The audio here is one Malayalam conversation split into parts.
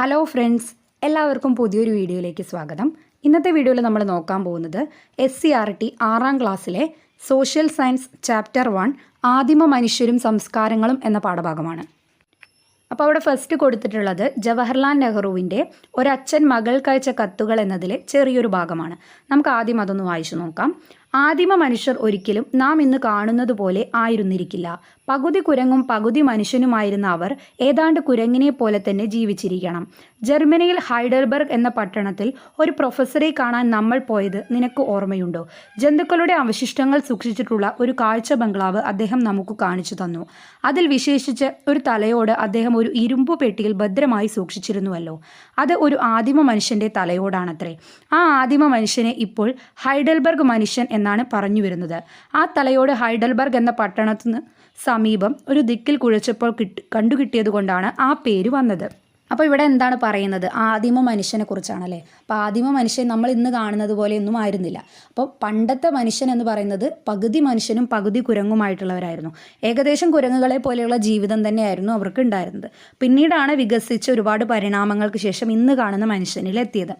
ഹലോ ഫ്രണ്ട്സ് എല്ലാവർക്കും പുതിയൊരു വീഡിയോയിലേക്ക് സ്വാഗതം. ഇന്നത്തെ വീഡിയോയിൽ നമ്മൾ നോക്കാൻ പോകുന്നത് എസ് സി ആർ ടി ആറാം ക്ലാസ്സിലെ സോഷ്യൽ സയൻസ് ചാപ്റ്റർ വൺ ആദിമ മനുഷ്യരും സംസ്കാരങ്ങളും എന്ന പാഠഭാഗമാണ്. അപ്പോൾ അവിടെ ഫസ്റ്റ് കൊടുത്തിട്ടുള്ളത് ജവഹർലാൽ നെഹ്റുവിന്റെ ഒരച്ഛൻ മകൾക്കയച്ച കത്തുകൾ എന്നതിലെ ചെറിയൊരു ഭാഗമാണ്. നമുക്ക് ആദ്യം അതൊന്ന് വായിച്ചു നോക്കാം. ആദിമ മനുഷ്യർ ഒരിക്കലും നാം ഇന്ന് കാണുന്നത് പോലെ ആയിരുന്നിരിക്കില്ല. പകുതി കുരങ്ങും പകുതി മനുഷ്യനുമായിരുന്ന അവർ ഏതാണ്ട് കുരങ്ങിനെ പോലെ തന്നെ ജീവിച്ചിരിക്കണം. ജർമ്മനിയിൽ ഹൈഡൽബർഗ് എന്ന പട്ടണത്തിൽ ഒരു പ്രൊഫസറെ കാണാൻ നമ്മൾ പോയത് നിനക്ക് ഓർമ്മയുണ്ടോ? ജന്തുക്കളുടെ അവശിഷ്ടങ്ങൾ സൂക്ഷിച്ചിട്ടുള്ള ഒരു കാഴ്ച ബംഗ്ലാവ് അദ്ദേഹം നമുക്ക് കാണിച്ചു തന്നു. അതിൽ വിശേഷിച്ച് ഒരു തലയോട് അദ്ദേഹം ഒരു ഇരുമ്പു പെട്ടിയിൽ ഭദ്രമായി സൂക്ഷിച്ചിരുന്നുവല്ലോ. അത് ഒരു ആദിമ മനുഷ്യന്റെ തലയോടാണത്രേ. ആ ആദിമ മനുഷ്യനെ ഇപ്പോൾ ഹൈഡൽബർഗ് മനുഷ്യൻ എന്നാണ് പറഞ്ഞു വരുന്നത്. ആ തലയോട് ഹൈഡൽബർഗ് എന്ന പട്ടണത്തിന് സമീപം ഒരു ദിക്കിൽ കുഴിച്ചപ്പോൾ കിട്ടി കണ്ടുകിട്ടിയത് കൊണ്ടാണ് ആ പേര് വന്നത്. അപ്പോൾ ഇവിടെ എന്താണ് പറയുന്നത്? ആദിമ മനുഷ്യനെ കുറിച്ചാണല്ലേ? അപ്പോൾ ആദിമ മനുഷ്യൻ നമ്മൾ ഇന്ന് കാണുന്നത് പോലെ ഒന്നും ആയിരുന്നില്ല. അപ്പോൾ പണ്ടത്തെ മനുഷ്യൻ എന്ന് പറയുന്നത് പകുതി മനുഷ്യനും പകുതി കുരങ്ങുമായിട്ടുള്ളവരായിരുന്നു. ഏകദേശം കുരങ്ങുകളെ പോലെയുള്ള ജീവിതം തന്നെയായിരുന്നു അവർക്ക് ഉണ്ടായിരുന്നത്. പിന്നീടാണ് വികസിച്ച് ഒരുപാട് പരിണാമങ്ങൾക്ക് ശേഷം ഇന്ന് കാണുന്ന മനുഷ്യനിലെത്തിയത്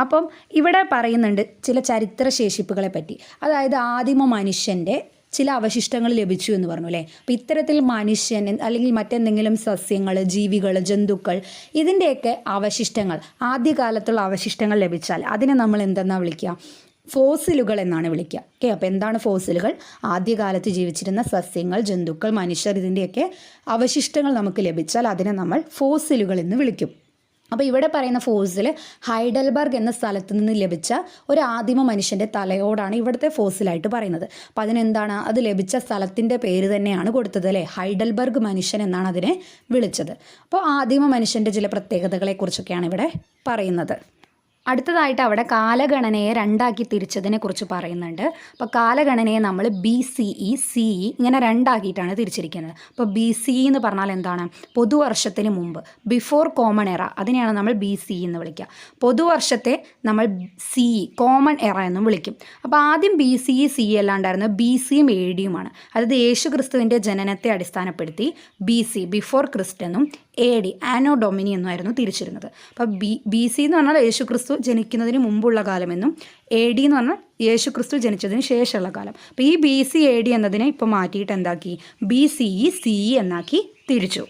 അപ്പം ഇവിടെ പറയുന്നുണ്ട് ചില ചരിത്ര ശേഷിപ്പുകളെ പറ്റി. അതായത് ആദിമ മനുഷ്യന്റെ ചില അവശിഷ്ടങ്ങൾ ലഭിച്ചു എന്ന് പറഞ്ഞു അല്ലേ? അപ്പോൾ ഇത്തരത്തിൽ മനുഷ്യൻ അല്ലെങ്കിൽ മറ്റെന്തെങ്കിലും സസ്യങ്ങൾ ജീവികൾ ജന്തുക്കൾ ഇതിന്റെയൊക്കെ അവശിഷ്ടങ്ങൾ ആദ്യകാലത്തുള്ള അവശിഷ്ടങ്ങൾ ലഭിച്ചാൽ അതിനെ നമ്മൾ എന്തെന്നാ വിളിക്കുക? ഫോസിലുകൾ എന്നാണ് വിളിക്കുക. ഓക്കെ? അപ്പോൾ എന്താണ് ഫോസിലുകൾ? ആദ്യകാലത്ത് ജീവിച്ചിരുന്ന സസ്യങ്ങൾ ജന്തുക്കൾ മനുഷ്യർ ഇതിന്റെയൊക്കെ അവശിഷ്ടങ്ങൾ നമുക്ക് ലഭിച്ചാൽ അതിനെ നമ്മൾ ഫോസിലുകൾ എന്ന് വിളിക്കും. അപ്പോൾ ഇവിടെ പറയുന്ന ഫോസിൽ ഹൈഡൽബർഗ് എന്ന സ്ഥലത്ത് നിന്ന് ലഭിച്ച ഒരു ആദിമ മനുഷ്യന്റെ തലയോടാണ് ഇവിടുത്തെ ഫോസിലായിട്ട് പറയുന്നത്. അപ്പോൾ അതിനെന്താണ്? അത് ലഭിച്ച സ്ഥലത്തിന്റെ പേര് തന്നെയാണ് കൊടുത്തത് അല്ലേ? ഹൈഡൽബർഗ് മനുഷ്യൻ എന്നാണ് അതിനെ വിളിച്ചത്. അപ്പോൾ ആദിമ മനുഷ്യന്റെ ചില പ്രത്യേകതകളെക്കുറിച്ചൊക്കെയാണ് ഇവിടെ പറയുന്നത്. അടുത്തതായിട്ട് അവിടെ കാലഗണനയെ രണ്ടാക്കി തിരിച്ചതിനെ കുറിച്ച് പറയുന്നുണ്ട്. അപ്പോൾ കാലഗണനയെ നമ്മൾ B C E C E ഇങ്ങനെ രണ്ടാക്കിയിട്ടാണ് തിരിച്ചിരിക്കുന്നത്. അപ്പോൾ ബി സി ഇ എന്ന് പറഞ്ഞാൽ എന്താണ്? പൊതുവർഷത്തിന് മുമ്പ് ബിഫോർ കോമൺ എറ അതിനെയാണ് നമ്മൾ ബി സി ഇ എന്ന് വിളിക്കുക. പൊതുവർഷത്തെ നമ്മൾ സി ഇ കോമൺ എറ എന്നും വിളിക്കും. അപ്പോൾ ആദ്യം B C E C E അല്ലാണ്ടായിരുന്നു B സിയും എ ഡിയുമാണ് അതായത് യേശു ക്രിസ്തുവിന്റെ ജനനത്തെ അടിസ്ഥാനപ്പെടുത്തി ബി സി ബിഫോർ ക്രിസ്റ്റ് എന്നും എ ഡി ആനോ ഡൊമിനി എന്നായിരുന്നു തിരിച്ചിരുന്നത്. അപ്പോൾ ബി ബി സി എന്ന് പറഞ്ഞാൽ യേശു ക്രിസ്തു ജനിക്കുന്നതിന് മുമ്പുള്ള കാലമെന്നും എ ഡി എന്ന് പറഞ്ഞാൽ യേശു ക്രിസ്തു ജനിച്ചതിന് ശേഷമുള്ള കാലം. അപ്പോൾ ഈ ബി സി എ ഡി എന്നതിനെ ഇപ്പോൾ മാറ്റിയിട്ട് എന്താക്കി? B C E C E എന്നാക്കി തിരിച്ചു.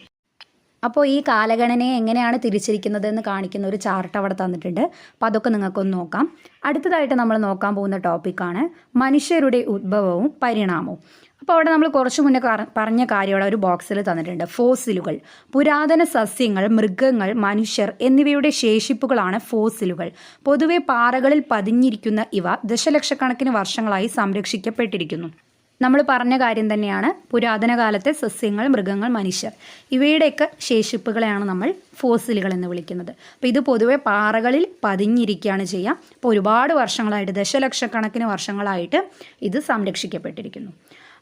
അപ്പോൾ ഈ കാലഗണനയെ എങ്ങനെയാണ് തിരിച്ചിരിക്കുന്നത് എന്ന് കാണിക്കുന്ന ഒരു ചാർട്ട് അവിടെ തന്നിട്ടുണ്ട്. അപ്പോൾ അതൊക്കെ നിങ്ങൾക്കൊന്ന് നോക്കാം. അടുത്തതായിട്ട് നമ്മൾ നോക്കാൻ പോകുന്ന ടോപ്പിക്കാണ് മനുഷ്യരുടെ ഉത്ഭവവും പരിണാമവും. അപ്പോൾ അവിടെ നമ്മൾ കുറച്ച് മുന്നേ പറഞ്ഞ കാര്യം അവിടെ ഒരു ബോക്സിൽ തന്നിട്ടുണ്ട്. ഫോസിലുകൾ പുരാതന സസ്യങ്ങൾ മൃഗങ്ങൾ മനുഷ്യർ എന്നിവയുടെ ശേഷിപ്പുകളാണ് ഫോസിലുകൾ പൊതുവെ പാറകളിൽ പതിഞ്ഞിരിക്കുന്ന ഇവ ദശലക്ഷക്കണക്കിന് വർഷങ്ങളായി സംരക്ഷിക്കപ്പെട്ടിരിക്കുന്നു. നമ്മൾ പറഞ്ഞ കാര്യം തന്നെയാണ് പുരാതന കാലത്തെ സസ്യങ്ങൾ മൃഗങ്ങൾ മനുഷ്യർ. ഇവയുടെയൊക്കെ ശേഷിപ്പുകളെയാണ് നമ്മൾ ഫോസിലുകൾ എന്ന് വിളിക്കുന്നത്. അപ്പോൾ ഇത് പൊതുവെ പാറകളിൽ പതിഞ്ഞിരിക്കുകയാണ് ചെയ്യുക. അപ്പോൾ ഒരുപാട് വർഷങ്ങളായിട്ട് ദശലക്ഷക്കണക്കിന് വർഷങ്ങളായിട്ട് ഇത് സംരക്ഷിക്കപ്പെട്ടിരിക്കുന്നു.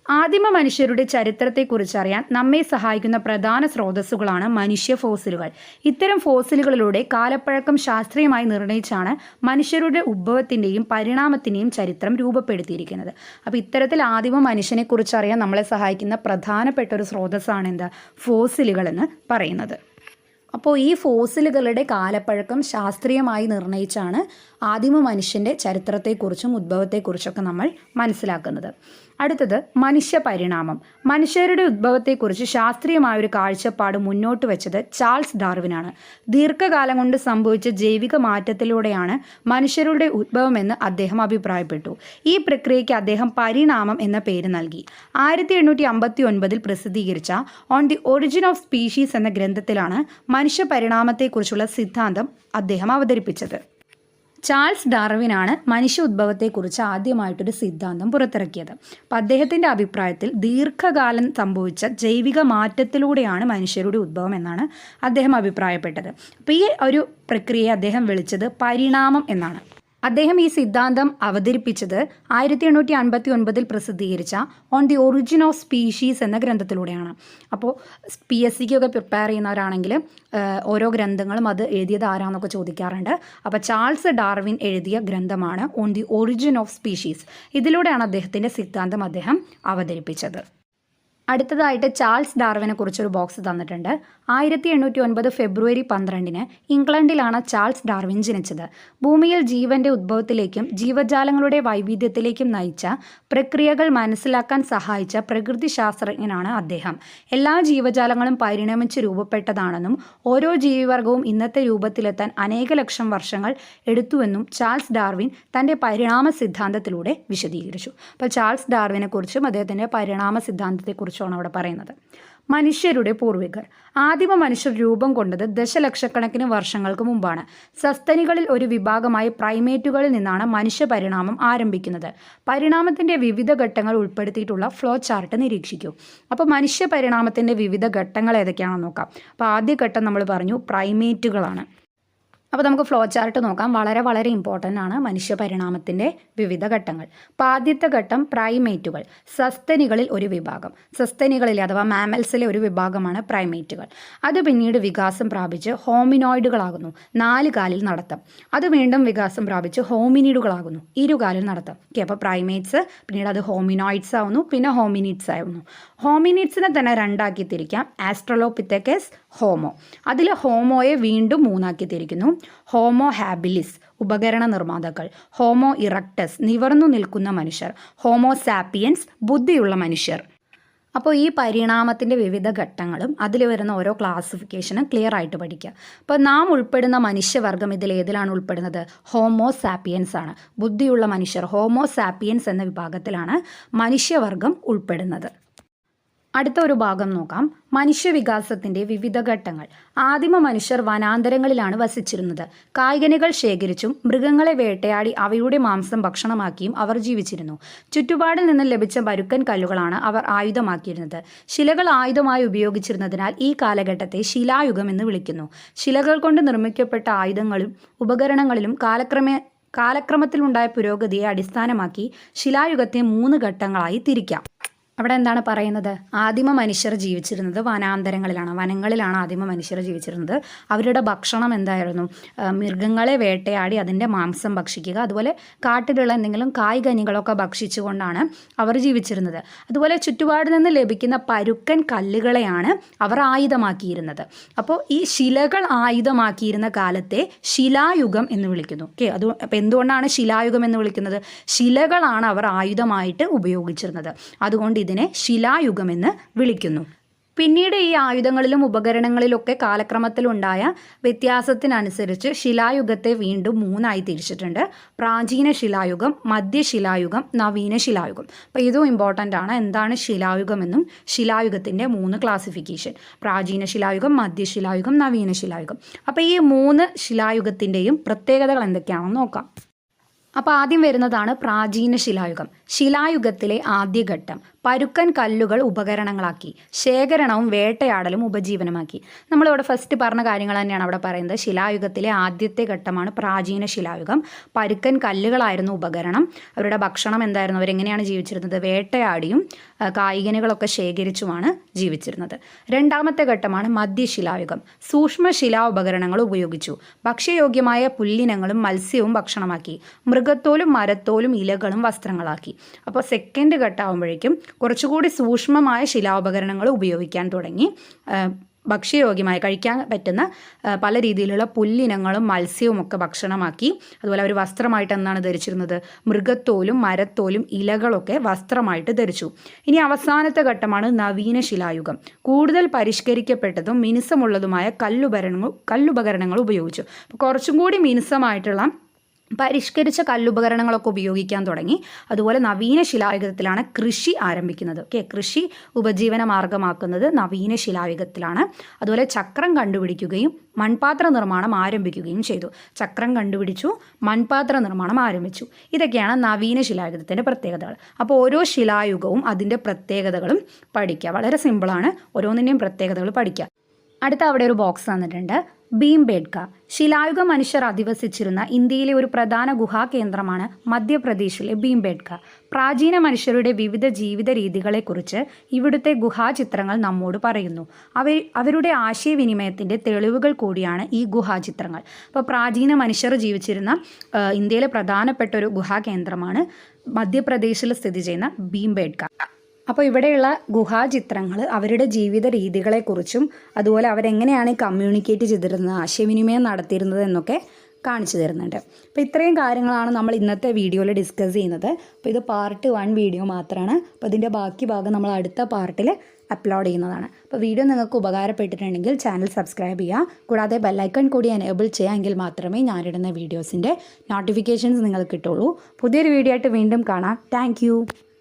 ആദിമ മനുഷ്യരുടെ ചരിത്രത്തെക്കുറിച്ചറിയാൻ നമ്മെ സഹായിക്കുന്ന പ്രധാന സ്രോതസ്സുകളാണ് മനുഷ്യ ഫോസിലുകൾ. ഇത്തരം ഫോസിലുകളിലൂടെ കാലപ്പഴക്കം ശാസ്ത്രീയമായി നിർണയിച്ചാണ് മനുഷ്യരുടെ ഉത്ഭവത്തിന്റെയും പരിണാമത്തിന്റെയും ചരിത്രം രൂപപ്പെടുത്തിയിരിക്കുന്നത്. അപ്പോൾ ഇത്തരത്തിൽ ആദിമ മനുഷ്യനെക്കുറിച്ചറിയാൻ നമ്മളെ സഹായിക്കുന്ന പ്രധാനപ്പെട്ട ഒരു സ്രോതസ്സാണ് എന്താ? ഫോസിലുകൾ എന്ന് പറയുന്നത്. അപ്പോൾ ഈ ഫോസിലുകളുടെ കാലപ്പഴക്കം ശാസ്ത്രീയമായി നിർണയിച്ചാണ് ആദിമ മനുഷ്യന്റെ ചരിത്രത്തെക്കുറിച്ചും ഉദ്ഭവത്തെക്കുറിച്ചൊക്കെ നമ്മൾ മനസ്സിലാക്കുന്നത്. അടുത്തത് മനുഷ്യ പരിണാമം മനുഷ്യരുടെ ഉദ്ഭവത്തെക്കുറിച്ച് ശാസ്ത്രീയമായ ഒരു കാഴ്ചപ്പാട് മുന്നോട്ട് വെച്ചത് ചാൾസ് ഡാർവിനാണ്. ദീർഘകാലം കൊണ്ട് സംഭവിച്ച ജൈവിക മാറ്റത്തിലൂടെയാണ് മനുഷ്യരുടെ ഉദ്ഭവമെന്ന് അദ്ദേഹം അഭിപ്രായപ്പെട്ടു. ഈ പ്രക്രിയയ്ക്ക് അദ്ദേഹം പരിണാമം എന്ന പേര് നൽകി. ആയിരത്തി എണ്ണൂറ്റി അമ്പത്തി ഒൻപതിൽ പ്രസിദ്ധീകരിച്ച on the origin of species എന്ന ഗ്രന്ഥത്തിലാണ് മനുഷ്യ പരിണാമത്തെക്കുറിച്ചുള്ള സിദ്ധാന്തം അദ്ദേഹം അവതരിപ്പിച്ചത്. ചാൾസ് ഡാർവിനാണ് മനുഷ്യ ഉദ്ഭവത്തെക്കുറിച്ച് ആദ്യമായിട്ടൊരു സിദ്ധാന്തം പുറത്തിറക്കിയത്. അപ്പം അദ്ദേഹത്തിന്റെ അഭിപ്രായത്തിൽ ദീർഘകാലം സംഭവിച്ച ജൈവിക മാറ്റത്തിലൂടെയാണ് മനുഷ്യരുടെ ഉദ്ഭവം എന്നാണ് അദ്ദേഹം അഭിപ്രായപ്പെട്ടത്. അപ്പോൾ ഈ ഒരു പ്രക്രിയയെ അദ്ദേഹം വിളിച്ചത് പരിണാമം എന്നാണ്. അദ്ദേഹം ഈ സിദ്ധാന്തം അവതരിപ്പിച്ചത് ആയിരത്തി എണ്ണൂറ്റി അൻപത്തി ഒൻപതിൽ പ്രസിദ്ധീകരിച്ച on the origin of species എന്ന ഗ്രന്ഥത്തിലൂടെയാണ്. അപ്പോൾ പി എസ് സിക്കൊക്കെ പ്രിപ്പയർ ചെയ്യുന്നവരാണെങ്കിൽ ഓരോ ഗ്രന്ഥങ്ങളും അത് എഴുതിയത് ആരാന്നൊക്കെ ചോദിക്കാറുണ്ട്. അപ്പോൾ ചാൾസ് ഡാർവിൻ എഴുതിയ ഗ്രന്ഥമാണ് on the origin of species ഇതിലൂടെയാണ് അദ്ദേഹത്തിന്റെ സിദ്ധാന്തം അദ്ദേഹം അവതരിപ്പിച്ചത്. അടുത്തതായിട്ട് ചാൾസ് ഡാർവിനെ കുറിച്ചൊരു ബോക്സ് തന്നിട്ടുണ്ട്. ആയിരത്തി എണ്ണൂറ്റി ഒൻപത് ഫെബ്രുവരി പന്ത്രണ്ടിന് ഇംഗ്ലണ്ടിലാണ് ചാൾസ് ഡാർവിൻ ജനിച്ചത്. ഭൂമിയിൽ ജീവന്റെ ഉദ്ഭവത്തിലേക്കും ജീവജാലങ്ങളുടെ വൈവിധ്യത്തിലേക്കും നയിച്ച പ്രക്രിയകൾ മനസ്സിലാക്കാൻ സഹായിച്ച പ്രകൃതി ശാസ്ത്രജ്ഞനാണ് അദ്ദേഹം. എല്ലാ ജീവജാലങ്ങളും പരിണമിച്ച് രൂപപ്പെട്ടതാണെന്നും ഓരോ ജീവിവർഗവും ഇന്നത്തെ രൂപത്തിലെത്താൻ അനേക ലക്ഷം വർഷങ്ങൾ എടുത്തുവെന്നും ചാൾസ് ഡാർവിൻ തന്റെ പരിണാമ സിദ്ധാന്തത്തിലൂടെ വിശദീകരിച്ചു. അപ്പോൾ ചാൾസ് ഡാർവിനെ കുറിച്ചും അദ്ദേഹത്തിന്റെ പരിണാമ സിദ്ധാന്തത്തെക്കുറിച്ചുമാണ് അവിടെ പറയുന്നത്. മനുഷ്യരുടെ പൂർവികർ. ആദിമ മനുഷ്യർ രൂപം കൊണ്ടത് ദശലക്ഷക്കണക്കിന് വർഷങ്ങൾക്ക് മുമ്പാണ്. സസ്തനികളിൽ ഒരു വിഭാഗമായി പ്രൈമേറ്റുകളിൽ നിന്നാണ് മനുഷ്യ പരിണാമം ആരംഭിക്കുന്നത്. പരിണാമത്തിന്റെ വിവിധ ഘട്ടങ്ങൾ ഉൾപ്പെടുത്തിയിട്ടുള്ള ഫ്ലോ ചാർട്ട് നിരീക്ഷിക്കൂ. അപ്പോൾ മനുഷ്യ പരിണാമത്തിന്റെ വിവിധ ഘട്ടങ്ങൾ ഏതൊക്കെയാണെന്ന് നോക്കാം. അപ്പോൾ ആദ്യ ഘട്ടം നമ്മൾ പറഞ്ഞു പ്രൈമേറ്റുകളാണ്. അപ്പോൾ നമുക്ക് ഫ്ലോ ചാർട്ട് നോക്കാം. വളരെ വളരെ ഇമ്പോർട്ടന്റ് ആണ് മനുഷ്യ പരിണാമത്തിന്റെ വിവിധ ഘട്ടങ്ങൾ. അപ്പോൾ ആദ്യത്തെ ഘട്ടം പ്രൈമേറ്റുകൾ സസ്തനികളിൽ ഒരു വിഭാഗം. സസ്തനികളിലെ അഥവാ മാമൽസിലെ ഒരു വിഭാഗമാണ് പ്രൈമേറ്റുകൾ അത് പിന്നീട് വികാസം പ്രാപിച്ച് ഹോമിനോയിഡുകളാകുന്നു നാല് കാലിൽ നടത്തം. അത് വീണ്ടും വികാസം പ്രാപിച്ച് ഹോമിനിഡുകളാകുന്നു ഇരുകാലിൽ നടത്തം. ഓക്കെ അപ്പോൾ പ്രൈമേറ്റ്സ് പിന്നീട് അത് ഹോമിനോയിഡ്സ് ആവുന്നു. പിന്നെ ഹോമിനിഡ്സ് ആവുന്നു. ഹോമിനിഡ്സിനെ തന്നെ രണ്ടാക്കി തിരിക്കാം. ആസ്ട്രലോപിത്തക്കസ് ഹോമോ അതിൽ ഹോമോയെ വീണ്ടും മൂന്നാക്കി തിരിക്കുന്നു. ഹോമോ ഹാബിലിസ് ഉപകരണ നിർമ്മാതാക്കൾ. ഹോമോ ഇറക്ടസ് നിവർന്നു നിൽക്കുന്ന മനുഷ്യർ. ഹോമോ സാപ്പിയൻസ് ബുദ്ധിയുള്ള മനുഷ്യർ. അപ്പോൾ ഈ പരിണാമത്തിന്റെ വിവിധ ഘട്ടങ്ങളും അതിൽ വരുന്ന ഓരോ ക്ലാസിഫിക്കേഷനും ക്ലിയർ ആയിട്ട് പഠിക്കുക അപ്പോൾ നാം ഉൾപ്പെടുന്ന മനുഷ്യവർഗം ഇതിൽ ഏതിലാണ് ഉൾപ്പെടുന്നത്? ഹോമോ സാപ്പിയൻസ് ആണ്. ബുദ്ധിയുള്ള മനുഷ്യർ ഹോമോ സാപ്പിയൻസ് എന്ന വിഭാഗത്തിലാണ് മനുഷ്യവർഗം ഉൾപ്പെടുന്നത്. അടുത്ത ഒരു ഭാഗം നോക്കാം. മനുഷ്യവികാസത്തിന്റെ വിവിധ ഘട്ടങ്ങൾ. ആദിമ മനുഷ്യർ വനാന്തരങ്ങളിലാണ് വസിച്ചിരുന്നത്. കായികനികൾ ശേഖരിച്ചും മൃഗങ്ങളെ വേട്ടയാടി അവയുടെ മാംസം ഭക്ഷണമാക്കിയും അവർ ജീവിച്ചിരുന്നു. ചുറ്റുപാടിൽ നിന്ന് ലഭിച്ച പരുക്കൻ കല്ലുകളാണ് അവർ ആയുധമാക്കിയിരുന്നത്. ശിലകൾ ആയുധമായി ഉപയോഗിച്ചിരുന്നതിനാൽ ഈ കാലഘട്ടത്തെ ശിലായുഗം എന്ന് വിളിക്കുന്നു. ശിലകൾ കൊണ്ട് നിർമ്മിക്കപ്പെട്ട ആയുധങ്ങളും ഉപകരണങ്ങളിലും കാലക്രമേ കാലക്രമത്തിലുണ്ടായ പുരോഗതിയെ അടിസ്ഥാനമാക്കി ശിലായുഗത്തെ മൂന്ന് ഘട്ടങ്ങളായി തിരിക്കാം. അവിടെ എന്താണ് പറയുന്നത്? ആദിമ മനുഷ്യർ ജീവിച്ചിരുന്നത് വനാന്തരങ്ങളിലാണ്. വനങ്ങളിലാണ് ആദിമ മനുഷ്യർ ജീവിച്ചിരുന്നത്. അവരുടെ ഭക്ഷണം എന്തായിരുന്നു? മൃഗങ്ങളെ വേട്ടയാടി അതിന്റെ മാംസം ഭക്ഷിക്കുക അതുപോലെ കാട്ടിലുള്ള എന്തെങ്കിലും കായ്കനികളൊക്കെ ഭക്ഷിച്ചുകൊണ്ടാണ് അവർ ജീവിച്ചിരുന്നത്. അതുപോലെ ചുറ്റുപാടിൽ നിന്ന് ലഭിക്കുന്ന പരുക്കൻ കല്ലുകളെയാണ് അവർ ആയുധമാക്കിയിരുന്നത്. അപ്പോൾ ഈ ശിലകൾ ആയുധമാക്കിയിരുന്ന കാലത്തെ ശിലായുഗം എന്ന് വിളിക്കുന്നു. ഓക്കെ അത് എന്തുകൊണ്ടാണ് ശിലായുഗം എന്ന് വിളിക്കുന്നത്? ശിലകളാണ് അവർ ആയുധമായിട്ട് ഉപയോഗിച്ചിരുന്നത്. അതുകൊണ്ട് ഇതിനെ ശിലായുഗമെന്ന് വിളിക്കുന്നു. പിന്നീട് ഈ ആയുധങ്ങളിലും ഉപകരണങ്ങളിലൊക്കെ കാലക്രമത്തിലുണ്ടായ വ്യത്യാസത്തിനനുസരിച്ച് ശിലായുഗത്തെ വീണ്ടും മൂന്നായി തിരിച്ചിട്ടുണ്ട്. പ്രാചീന ശിലായുഗം മധ്യശിലായുഗം നവീന ശിലായുഗം. അപ്പോൾ ഇതും ഇമ്പോർട്ടന്റ് ആണ്. എന്താണ് ശിലായുഗം എന്നും ശിലായുഗത്തിന്റെ മൂന്ന് ക്ലാസിഫിക്കേഷൻ പ്രാചീന ശിലായുഗം മധ്യശിലായുഗം നവീന ശിലായുഗം. അപ്പോൾ ഈ മൂന്ന് ശിലായുഗത്തിന്റെയും പ്രത്യേകതകൾ എന്തൊക്കെയാണെന്ന് നോക്കാം. അപ്പോൾ ആദ്യം വരുന്നതാണ് പ്രാചീന ശിലായുഗം. ശിലായുഗത്തിലെ ആദ്യഘട്ടം. പരുക്കൻ കല്ലുകൾ ഉപകരണങ്ങളാക്കി. ശേഖരണവും വേട്ടയാടലും ഉപജീവനമാക്കി. നമ്മളിവിടെ ഫസ്റ്റ് പറഞ്ഞ കാര്യങ്ങൾ തന്നെയാണ് അവിടെ പറയുന്നത്. ശിലായുഗത്തിലെ ആദ്യത്തെ ഘട്ടമാണ് പ്രാചീന ശിലായുഗം. പരുക്കൻ കല്ലുകളായിരുന്നു ഉപകരണം. അവരുടെ ഭക്ഷണം എന്തായിരുന്നു? അവരെങ്ങനെയാണ് ജീവിച്ചിരുന്നത്? വേട്ടയാടിയും കായികനികളൊക്കെ ശേഖരിച്ചുമാണ് ജീവിച്ചിരുന്നത്. രണ്ടാമത്തെ ഘട്ടമാണ് മധ്യശിലായുഗം സൂക്ഷ്മശിലാ ഉപകരണങ്ങൾ ഉപയോഗിച്ചു. ഭക്ഷ്യയോഗ്യമായ പുല്ലിനങ്ങളും മത്സ്യവും ഭക്ഷണമാക്കി. മൃഗത്തോലും മരത്തോലും ഇലകളും വസ്ത്രങ്ങളാക്കി. അപ്പോൾ സെക്കൻഡ് ഘട്ടമാകുമ്പോഴേക്കും കുറച്ചുകൂടി സൂക്ഷ്മമായ ശിലാ ഉപകരണങ്ങൾ ഉപയോഗിക്കാൻ തുടങ്ങി. ഭക്ഷ്യയോഗ്യമായി കഴിക്കാൻ പറ്റുന്ന പല രീതിയിലുള്ള പുല്ലിനങ്ങളും മത്സ്യവും ഒക്കെ ഭക്ഷണമാക്കി. അതുപോലെ അവർ വസ്ത്രമായിട്ട് എന്താണ് ധരിച്ചിരുന്നത്. മൃഗത്തോലും മരത്തോലും ഇലകളൊക്കെ വസ്ത്രമായിട്ട് ധരിച്ചു. ഇനി അവസാനത്തെ ഘട്ടമാണ് നവീന ശിലായുഗം കൂടുതൽ പരിഷ്കരിക്കപ്പെട്ടതും മിനുസമുള്ളതുമായ കല്ലുപകരണങ്ങൾ കല്ലുപകരണങ്ങൾ ഉപയോഗിച്ചു. കുറച്ചും കൂടി മിനുസമായിട്ടുള്ള പരിഷ്കരിച്ച കല്ലുപകരണങ്ങളൊക്കെ ഉപയോഗിക്കാൻ തുടങ്ങി. അതുപോലെ നവീന ശിലായുഗത്തിലാണ് കൃഷി ആരംഭിക്കുന്നത്. ഓക്കെ കൃഷി ഉപജീവന മാർഗമാക്കുന്നത് നവീന ശിലായുഗത്തിലാണ്. അതുപോലെ ചക്രം കണ്ടുപിടിക്കുകയും മൺപാത്ര നിർമ്മാണം ആരംഭിക്കുകയും ചെയ്തു. ചക്രം കണ്ടുപിടിച്ചു മൺപാത്ര നിർമ്മാണം ആരംഭിച്ചു. ഇതൊക്കെയാണ് നവീന ശിലായുഗത്തിന്റെ പ്രത്യേകതകൾ. അപ്പോൾ ഓരോ ശിലായുഗവും അതിന്റെ പ്രത്യേകതകളും പഠിക്കുക വളരെ സിമ്പിളാണ്. ഓരോന്നിന്റെയും പ്രത്യേകതകൾ പഠിക്കുക അടുത്ത അവിടെ ഒരു ബോക്സ് തന്നിട്ടുണ്ട്. ഭീംബേഡ്ക ശിലായുഗ മനുഷ്യർ അധിവസിച്ചിരുന്ന ഇന്ത്യയിലെ ഒരു പ്രധാന ഗുഹാകേന്ദ്രമാണ് മധ്യപ്രദേശിലെ ഭീംബേഡ്ക പ്രാചീന മനുഷ്യരുടെ വിവിധ ജീവിത രീതികളെക്കുറിച്ച് ഇവിടുത്തെ ഗുഹാചിത്രങ്ങൾ നമ്മോട് പറയുന്നു. അവ അവരുടെ ആശയവിനിമയത്തിന്റെ തെളിവുകൾ കൂടിയാണ് ഈ ഗുഹാചിത്രങ്ങൾ. അപ്പോൾ പ്രാചീന മനുഷ്യർ ജീവിച്ചിരുന്ന ഇന്ത്യയിലെ പ്രധാനപ്പെട്ട ഒരു ഗുഹാകേന്ദ്രമാണ് മധ്യപ്രദേശിൽ സ്ഥിതി ചെയ്യുന്ന ഭീംബേഡ്ക അപ്പോൾ ഇവിടെയുള്ള ഗുഹാചിത്രങ്ങൾ അവരുടെ ജീവിത രീതികളെക്കുറിച്ചും അതുപോലെ അവരെങ്ങനെയാണ് കമ്മ്യൂണിക്കേറ്റ് ചെയ്തിരുന്നത് ആശയവിനിമയം നടത്തിയിരുന്നത് എന്നൊക്കെ കാണിച്ചു തരുന്നുണ്ട്. അപ്പോൾ ഇത്രയും കാര്യങ്ങളാണ് നമ്മൾ ഇന്നത്തെ വീഡിയോയിൽ ഡിസ്കസ് ചെയ്യുന്നത്. അപ്പോൾ ഇത് പാർട്ട് വൺ വീഡിയോ മാത്രമാണ് അപ്പോൾ ഇതിന്റെ ബാക്കി ഭാഗം നമ്മൾ അടുത്ത പാർട്ടിൽ അപ്ലോഡ് ചെയ്യുന്നതാണ്. അപ്പോൾ വീഡിയോ നിങ്ങൾക്ക് ഉപകാരപ്പെട്ടിട്ടുണ്ടെങ്കിൽ ചാനൽ സബ്സ്ക്രൈബ് ചെയ്യുക. കൂടാതെ ബെല്ലൈക്കൺ കൂടി എനേബിൾ ചെയ്യാമെങ്കിൽ മാത്രമേ ഞാനിടുന്ന വീഡിയോസിന്റെ നോട്ടിഫിക്കേഷൻസ് നിങ്ങൾക്ക് കിട്ടുള്ളൂ. പുതിയൊരു വീഡിയോ ആയിട്ട് വീണ്ടും കാണാം. താങ്ക്